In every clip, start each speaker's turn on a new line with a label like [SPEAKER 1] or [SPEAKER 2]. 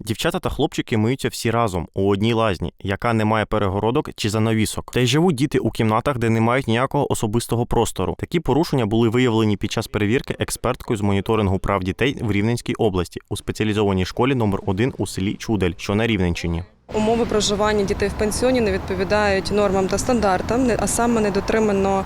[SPEAKER 1] Дівчата та хлопчики миються всі разом у одній лазні, яка не має перегородок чи занавісок. Та й живуть діти у кімнатах, де не мають ніякого особистого простору. Такі порушення були виявлені під час перевірки експерткою з моніторингу прав дітей в Рівненській області у спеціалізованій школі номер 1 у селі Чудель, що на Рівненщині.
[SPEAKER 2] Умови проживання дітей в пенсіоні не відповідають нормам та стандартам, а саме не дотримано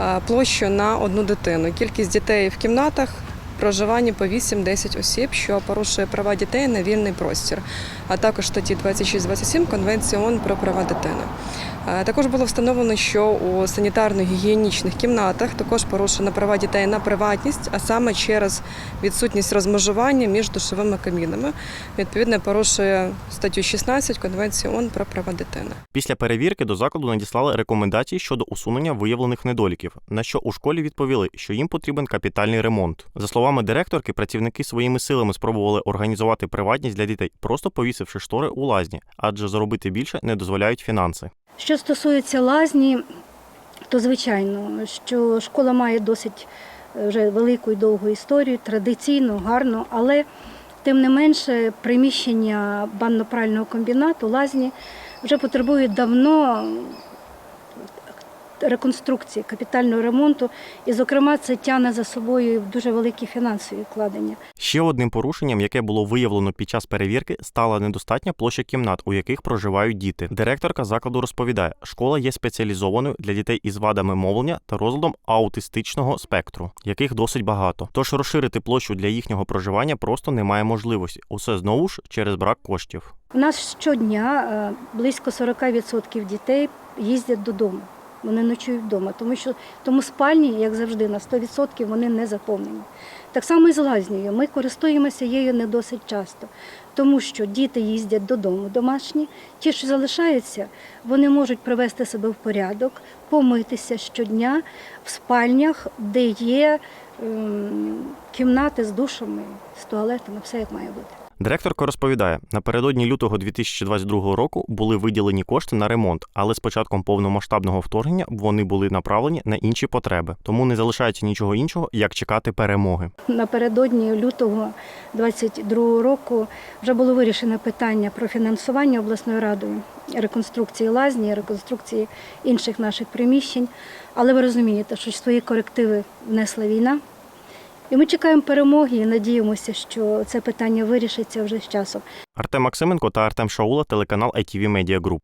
[SPEAKER 2] е, площу на одну дитину. Кількість дітей в кімнатах. Проживання по 8-10 осіб, що порушує права дітей на вільний простір, а також статті 26-27 Конвенції ООН про права дитини. Е, Також було встановлено, що у санітарно-гігієнічних кімнатах також порушено права дітей на приватність, а саме через відсутність розмежування між душовими камінами. Відповідно, порушує статтю 16 Конвенції ООН про права дитини.
[SPEAKER 1] Після перевірки до закладу надіслали рекомендації щодо усунення виявлених недоліків, на що у школі відповіли, що їм потрібен капітальний ремонт. За словами директорки, працівники своїми силами спробували організувати приватність для дітей, просто повісивши штори у лазні, адже заробити більше не дозволяють фінанси.
[SPEAKER 3] Що стосується лазні, то звичайно, що школа має досить е, вже велику і довгу історію, традиційно, гарно, але тим не менше приміщення банно-прального комбінату лазні вже потребують давно реконструкції, капітального ремонту, і, зокрема, це тягне за собою дуже великі фінансові вкладення.
[SPEAKER 1] Ще одним порушенням, яке було виявлено під час перевірки, стала недостатня площа кімнат, у яких проживають діти. Директорка закладу розповідає, школа є спеціалізованою для дітей із вадами мовлення та розладом аутистичного спектру, яких досить багато. Тож розширити площу для їхнього проживання просто немає можливості. Усе знову ж через брак коштів.
[SPEAKER 3] У нас щодня е, близько 40% дітей їздять додому. Вони ночують вдома, тому що тому спальні, як завжди, на 100% вони не заповнені. Так само і з лазнею. Ми користуємося її не досить часто, тому що діти їздять додому домашні. Ті, що залишаються, вони можуть привести себе в порядок, помитися щодня в спальнях, де є ем, кімнати з душами, з туалетами, все як має бути.
[SPEAKER 1] Директорка розповідає, напередодні лютого 2022 року були виділені кошти на ремонт, але з початком повномасштабного вторгнення вони були направлені на інші потреби, тому не залишається нічого іншого, як чекати перемоги.
[SPEAKER 3] Напередодні лютого 2022 року вже було вирішено питання про фінансування обласною радою реконструкції лазні, реконструкції інших наших приміщень. Але ви розумієте, що свої корективи внесла війна. І ми чекаємо перемоги і надіємося, що це питання вирішиться вже з часом.
[SPEAKER 1] Артем Максименко та Артем Шаула, телеканал ITV Media Group.